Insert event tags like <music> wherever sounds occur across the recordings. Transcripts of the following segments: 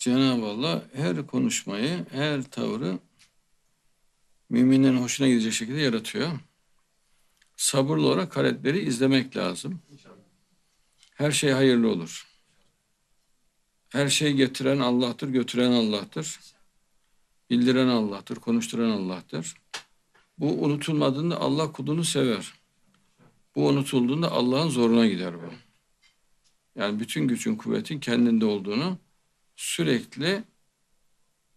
Cenab-ı Allah her konuşmayı, her tavrı müminlerin hoşuna gidecek şekilde yaratıyor. Sabırlı olarak hareketleri izlemek lazım. Her şey hayırlı olur. Her şeyi getiren Allah'tır, götüren Allah'tır. Bildiren Allah'tır, konuşturan Allah'tır. Bu unutulmadığında Allah kulunu sever. Bu unutulduğunda Allah'ın zoruna gider bu. Yani bütün gücün, kuvvetin kendinde olduğunu sürekli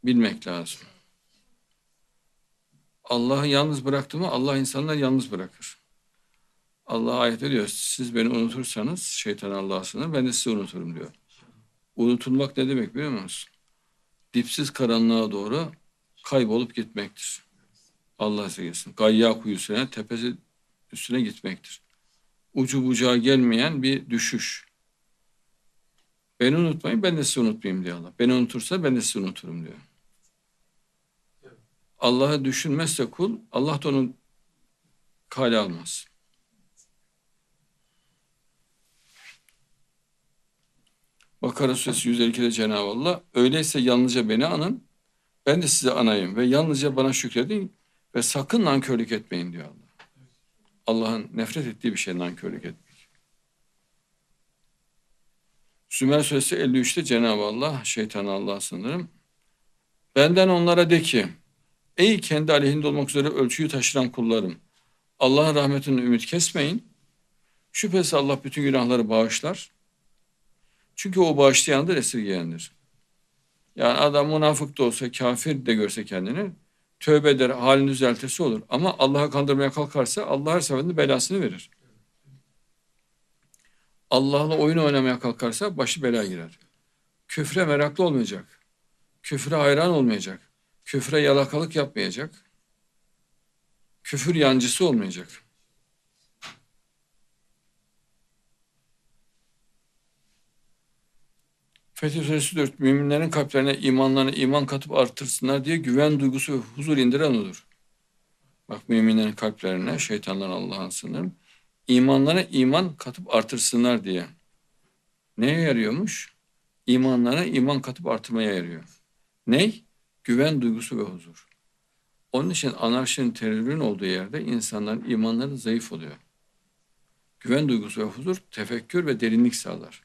bilmek lazım. Allah'ı yalnız bıraktı mı Allah insanları yalnız bırakır. Allah ayet diyor siz beni unutursanız şeytan Allah'a ben de sizi unuturum diyor. Unutulmak ne demek biliyor musunuz? Dipsiz karanlığa doğru kaybolup gitmektir. Allah sevgilsin. Gayya kuyusuna tepesi üstüne gitmektir. Ucu bucağı gelmeyen bir düşüş. Beni unutmayın ben de sizi unutmayayım diyor Allah. Beni unutursa ben de sizi unuturum diyor. Allah'ı düşünmezse kul Allah da onu kale almaz. Bakara suresi 152'de Cenab-ı Allah öyleyse yalnızca beni anın ben de size anayım ve yalnızca bana şükredin ve sakın nankörlük etmeyin diyor Allah. Allah'ın nefret ettiği bir şey nankörlük etmek. Sümer suresi 53'te Cenab-ı Allah şeytan Allah sanırım benden onlara de ki ey kendi aleyhinde olmak üzere ölçüyü taşıran kullarım Allah'ın rahmetini ümit kesmeyin. Şüphesiz Allah bütün günahları bağışlar. Çünkü o bağışlayandır, esirgeyendir. Yani adam münafık da olsa, kafir de görse kendini tövbe eder, halini düzeltirse olur. Ama Allah'a kandırmaya kalkarsa Allah her seferinde belasını verir. Allah'la oyun oynamaya kalkarsa başı belaya girer. Küfre meraklı olmayacak. Küfre hayran olmayacak. Küfre yalakalık yapmayacak. Küfür yancısı olmayacak. Fetih Suresi 4. Müminlerin kalplerine imanlarına iman katıp artırsınlar diye güven duygusu ve huzur indiren odur. Bak müminlerin kalplerine şeytanlar Allah'ın sınırım. İmanlarına iman katıp artırsınlar diye. Neye yarıyormuş? İmanlarına iman katıp artırmaya yarıyor. Ney? Güven duygusu ve huzur. Onun için anarşinin, terörün olduğu yerde insanların imanları zayıf oluyor. Güven duygusu ve huzur tefekkür ve derinlik sağlar.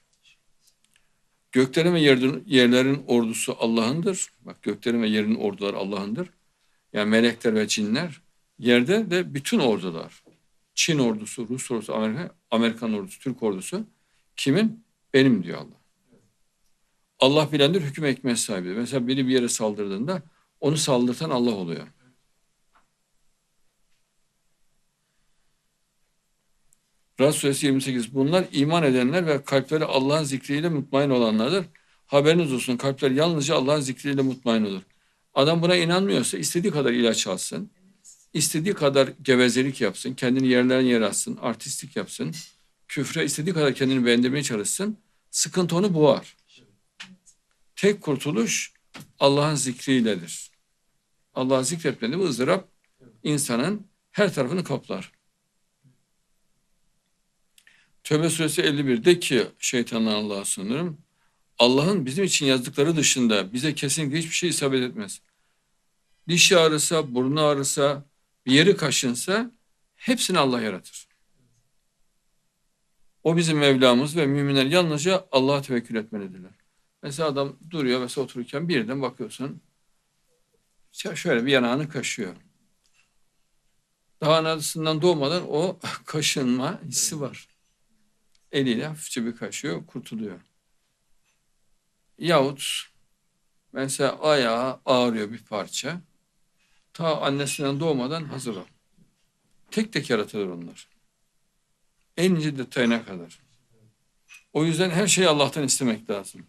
Göklerin ve yerlerin ordusu Allah'ındır. Bak göklerin ve yerin orduları Allah'ındır. Yani melekler ve cinler. Yerde de bütün ordular. Çin ordusu, Rus ordusu, Amerika, Amerikan ordusu, Türk ordusu. Kimin? Benim diyor Allah. Allah bilendir, hüküm ekmek sahibi. Mesela biri bir yere saldırdığında onu saldırtan Allah oluyor. Rad suresi 28. Bunlar iman edenler ve kalpleri Allah'ın zikriyle mutmain olanlardır. Haberiniz olsun kalpler yalnızca Allah'ın zikriyle mutmain olur. Adam buna inanmıyorsa istediği kadar ilaç alsın. İstediği kadar gevezelik yapsın. Kendini yerlerine yer atsın. Artistlik yapsın. Küfre istediği kadar kendini beğendirmeye çalışsın. Sıkıntı onu boğar. Tek kurtuluş Allah'ın zikriyledir. Allah'ı zikretmedi bu ızdırap insanın her tarafını kaplar. Tövbe suresi 51'de ki şeytandan Allah'a sığınırım. Allah'ın bizim için yazdıkları dışında bize kesinlikle hiçbir şey isabet etmez. Dişi ağrısa, burnu ağrısa, bir yeri kaşınsa hepsini Allah yaratır. O bizim Mevlamız ve müminler yalnızca Allah'a tevekkül etmelidirler. Mesela adam duruyor mesela otururken birden bakıyorsun şöyle bir yanağını kaşıyor. Daha anasından doğmadan o <laughs> kaşınma hissi var eliyle hafifçe bir kaşıyor, kurtuluyor. Yahut mesela ayağı ağrıyor bir parça. Ta annesinden doğmadan hazır o. Tek tek yaratılır onlar. En ince detayına kadar. O yüzden her şeyi Allah'tan istemek lazım.